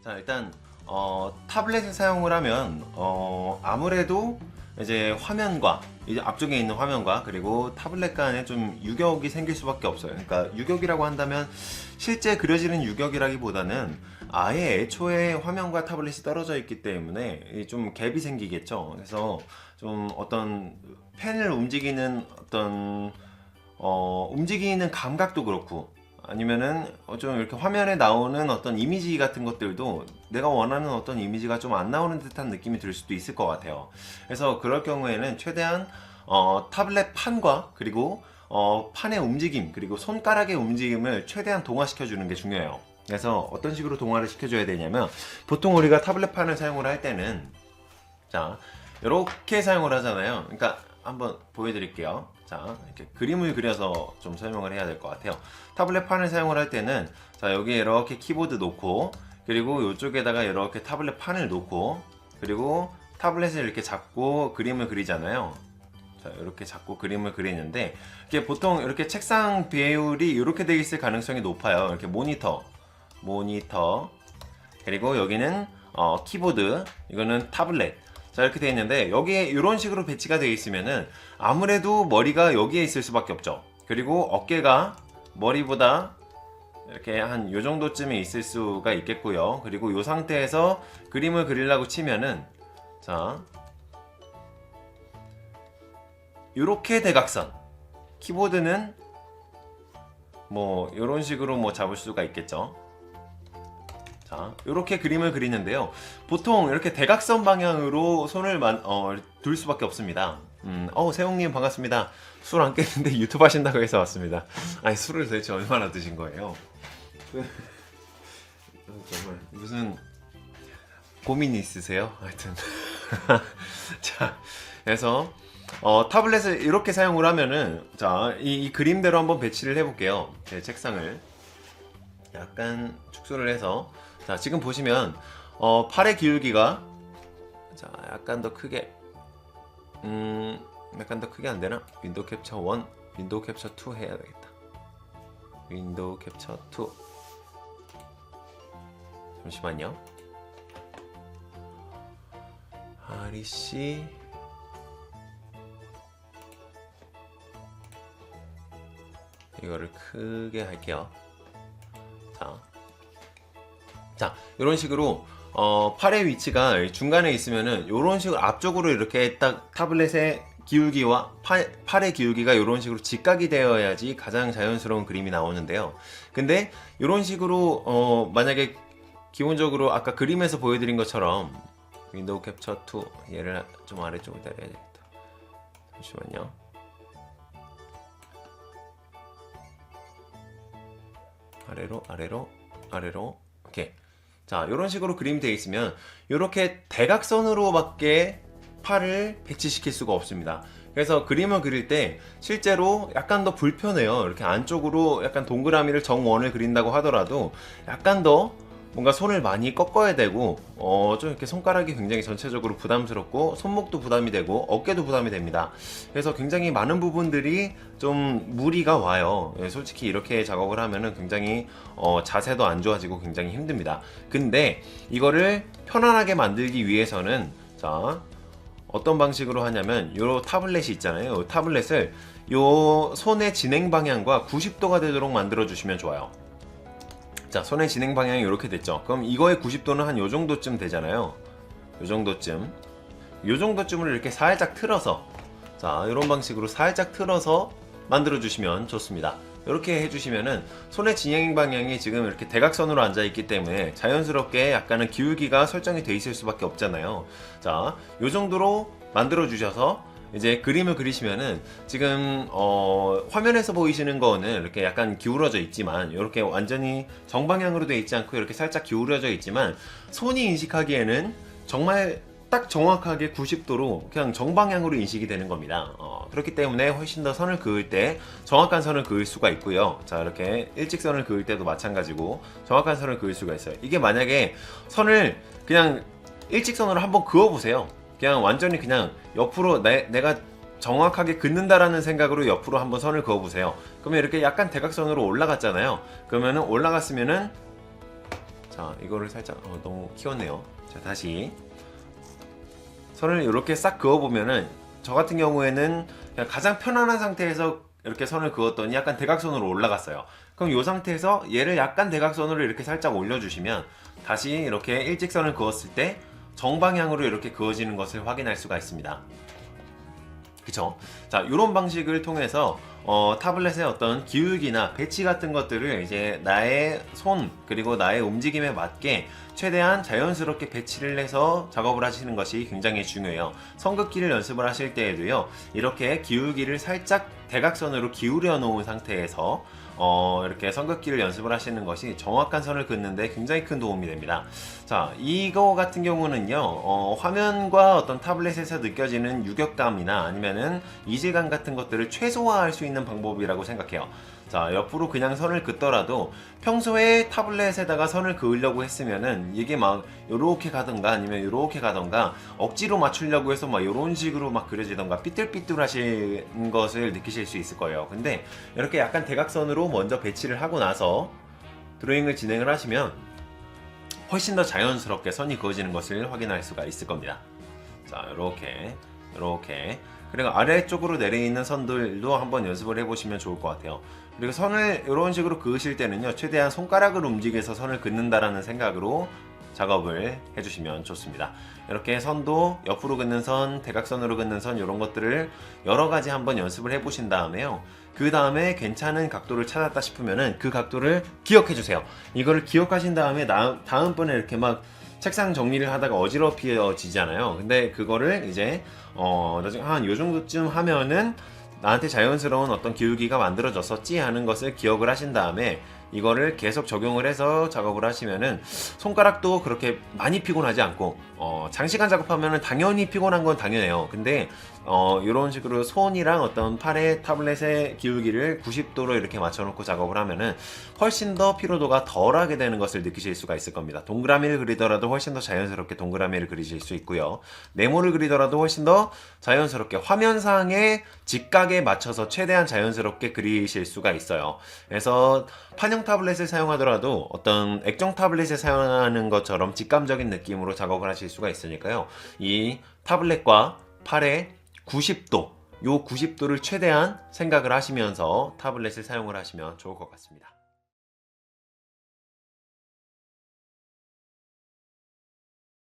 자 일단 어, 타블렛을 사용을 하면 어, 아무래도 이제 화면과 이제 앞쪽에 있는 화면과 그리고 타블렛 간에 좀 유격이 생길 수밖에 없어요. 그러니까 유격이라고 한다면 실제 그려지는 유격이라기보다는 아예 애초에 화면과 타블렛이 떨어져 있기 때문에 이좀 갭이 생기겠죠. 그래서 좀 어떤 펜을 움직이는 어떤 어, 움직이는 감각도 그렇고 아니면은 어, 좀 이렇게 화면에 나오는 어떤 이미지 같은 것들도 내가 원하는 어떤 이미지가 좀 안 나오는 듯한 느낌이 들 수도 있을 것 같아요. 그래서 그럴 경우에는 최대한 어, 타블렛 판과 그리고 어, 판의 움직임 그리고 손가락의 움직임을 최대한 동화시켜 주는 게 중요해요. 그래서 어떤 식으로 동화를 시켜줘야 되냐면 보통 우리가 타블렛 판을 사용을 할 때는 자 이렇게 사용을 하잖아요. 그러니까 한번 보여드릴게요. 자 이렇게 그림을 그려서 좀 설명을 해야 될 것 같아요. 타블렛 판을 사용을 할 때는 자 여기 이렇게 키보드 놓고 그리고 이쪽에다가 이렇게 타블렛 판을 놓고 그리고 타블렛을 이렇게 잡고 그림을 그리잖아요. 자 이렇게 잡고 그림을 그리는데 이게 보통 이렇게 책상 배율이 이렇게 돼 있을 가능성이 높아요. 이렇게 모니터, 모니터 그리고 여기는 어, 키보드, 이거는 타블렛. 자 이렇게 돼 있는데 여기에 이런 식으로 배치가 되어 있으면은 아무래도 머리가 여기에 있을 수밖에 없죠. 그리고 어깨가 머리보다 이렇게 한 요 정도쯤에 있을 수가 있겠고요. 그리고 이 상태에서 그림을 그리려고 치면은 자 이렇게 대각선 키보드는 뭐 이런 식으로 뭐 잡을 수가 있겠죠. 자, 이렇게 그림을 그리는데요. 보통 이렇게 대각선 방향으로 손을 만, 어, 둘 수밖에 없습니다. 음, 어, 세웅님 반갑습니다. 술 안 깼는데 유튜브 하신다고 해서 왔습니다. 아니, 술을 도대체 얼마나 드신 거예요? 정말 무슨 고민이 있으세요? 하여튼. 자, 그래서 어, 타블렛을 이렇게 사용을 하면은 자, 이, 이 그림대로 한번 배치를 해볼게요. 제 책상을 약간 축소를 해서 자, 지금 보시면 어, 팔의 기울기가 자, 약간 더 크게 음, 약간 더 크게 안 되나? 윈도우 캡처 1, 윈도우 캡처 2 해야 되겠다. 윈도우 캡처 2 잠시만요. 아리 씨 이거를 크게 할게요. 자, 자 이런 식으로 어, 팔의 위치가 중간에 있으면은 이런 식으로 앞쪽으로 이렇게 딱 타블렛의 기울기와 팔, 팔의 기울기가 이런 식으로 직각이 되어야지 가장 자연스러운 그림이 나오는데요. 근데 이런 식으로 어, 만약에 기본적으로 아까 그림에서 보여드린 것처럼 윈도우 캡처 2 얘를 좀 아래쪽으로 내려야 되겠다. 잠시만요. 아래로 아래로 아래로 이렇게 자 이런 식으로 그림이 되어 있으면 이렇게 대각선으로밖에 팔을 배치시킬 수가 없습니다. 그래서 그림을 그릴 때 실제로 약간 더 불편해요. 이렇게 안쪽으로 약간 동그라미를 정원을 그린다고 하더라도 약간 더 뭔가 손을 많이 꺾어야 되고 어 좀 이렇게 손가락이 굉장히 전체적으로 부담스럽고 손목도 부담이 되고 어깨도 부담이 됩니다. 그래서 굉장히 많은 부분들이 좀 무리가 와요. 예, 솔직히 이렇게 작업을 하면은 굉장히 어, 자세도 안 좋아지고 굉장히 힘듭니다. 근데 이거를 편안하게 만들기 위해서는 자 어떤 방식으로 하냐면 요 타블렛이 있잖아요. 요 타블렛을 요 손의 진행 방향과 90도가 되도록 만들어 주시면 좋아요. 자, 손의 진행 방향이 이렇게 됐죠. 그럼 이거의 90도는 한 요 정도쯤 되잖아요. 요 정도쯤. 요 정도쯤을 이렇게 살짝 틀어서 자, 이런 방식으로 살짝 틀어서 만들어 주시면 좋습니다. 이렇게 해주시면은 손의 진행 방향이 지금 이렇게 대각선으로 앉아 있기 때문에 자연스럽게 약간은 기울기가 설정이 돼 있을 수밖에 없잖아요. 자, 요 정도로 만들어 주셔서 이제 그림을 그리시면은 지금 어, 화면에서 보이시는 거는 이렇게 약간 기울어져 있지만 이렇게 완전히 정방향으로 돼 있지 않고 이렇게 살짝 기울어져 있지만 손이 인식하기에는 정말 딱 정확하게 90도로 그냥 정방향으로 인식이 되는 겁니다. 어, 그렇기 때문에 훨씬 더 선을 그을 때 정확한 선을 그을 수가 있고요. 자 이렇게 일직선을 그을 때도 마찬가지고 정확한 선을 그을 수가 있어요. 이게 만약에 선을 그냥 일직선으로 한번 그어 보세요. 그냥 완전히 그냥 옆으로 내, 내가 정확하게 긋는다라는 생각으로 옆으로 한번 선을 그어 보세요. 그러면 이렇게 약간 대각선으로 올라갔잖아요. 그러면은 올라갔으면은 자 이거를 살짝 어, 너무 키웠네요. 자 다시 선을 이렇게 싹 그어보면은 저 같은 경우에는 가장 편안한 상태에서 이렇게 선을 그었더니 약간 대각선으로 올라갔어요. 그럼 이 상태에서 얘를 약간 대각선으로 이렇게 살짝 올려주시면 다시 이렇게 일직선을 그었을 때 정방향으로 이렇게 그어지는 것을 확인할 수가 있습니다. 그쵸? 자, 이런 방식을 통해서 어, 타블렛의 어떤 기울기나 배치 같은 것들을 이제 나의 손 그리고 나의 움직임에 맞게 최대한 자연스럽게 배치를 해서 작업을 하시는 것이 굉장히 중요해요. 선긋기를 연습을 하실 때에도요, 이렇게 기울기를 살짝 대각선으로 기울여 놓은 상태에서 어, 이렇게 선긋기를 연습을 하시는 것이 정확한 선을 긋는데 굉장히 큰 도움이 됩니다. 자, 이거 같은 경우는요, 어, 화면과 어떤 타블렛에서 느껴지는 유격감이나 아니면은 이질감 같은 것들을 최소화할 수 있는 방법이라고 생각해요. 자, 옆으로 그냥 선을 긋더라도 평소에 타블렛에다가 선을 그으려고 했으면은 이게 막 요렇게 가던가 아니면 요렇게 가던가 억지로 맞추려고 해서 막 요런 식으로 막 그려지던가 삐뚤삐뚤 하신 것을 느끼실 수 있을 거예요. 근데 이렇게 약간 대각선으로 먼저 배치를 하고 나서 드로잉을 진행을 하시면 훨씬 더 자연스럽게 선이 그어지는 것을 확인할 수가 있을 겁니다. 자, 이렇게, 이렇게. 그리고 아래쪽으로 내려있는 선들도 한번 연습을 해보시면 좋을 것 같아요. 그리고 선을 이런 식으로 그으실 때는요, 최대한 손가락을 움직여서 선을 긋는다라는 생각으로 작업을 해주시면 좋습니다. 이렇게 선도 옆으로 긋는 선, 대각선으로 긋는 선 이런 것들을 여러 가지 한번 연습을 해 보신 다음에요. 그 다음에 괜찮은 각도를 찾았다 싶으면 은 그 각도를 기억해 주세요. 이거를 기억하신 다음에 나, 다음번에 이렇게 막 책상 정리를 하다가 어지럽혀지잖아요. 근데 그거를 이제 어 나중에 한 요 정도쯤 하면은 나한테 자연스러운 어떤 기울기가 만들어졌었지 하는 것을 기억을 하신 다음에 이거를 계속 적용을 해서 작업을 하시면은 손가락도 그렇게 많이 피곤하지 않고 어 장시간 작업하면은 당연히 피곤한 건 당연해요. 근데 어 이런 식으로 손이랑 어떤 팔의 타블렛의 기울기를 90도로 이렇게 맞춰놓고 작업을 하면은 훨씬 더 피로도가 덜하게 되는 것을 느끼실 수가 있을 겁니다. 동그라미를 그리더라도 훨씬 더 자연스럽게 동그라미를 그리실 수 있고요. 네모를 그리더라도 훨씬 더 자연스럽게 화면상의 직각에 맞춰서 최대한 자연스럽게 그리실 수가 있어요. 그래서 판형 타블렛을 사용하더라도 어떤 액정 타블렛을 사용하는 것처럼 직감적인 느낌으로 작업을 하실 수가 있으니까요. 이 타블렛과 팔의 90도, 요 90도를 최대한 생각을 하시면서 타블렛을 사용을 하시면 좋을 것 같습니다.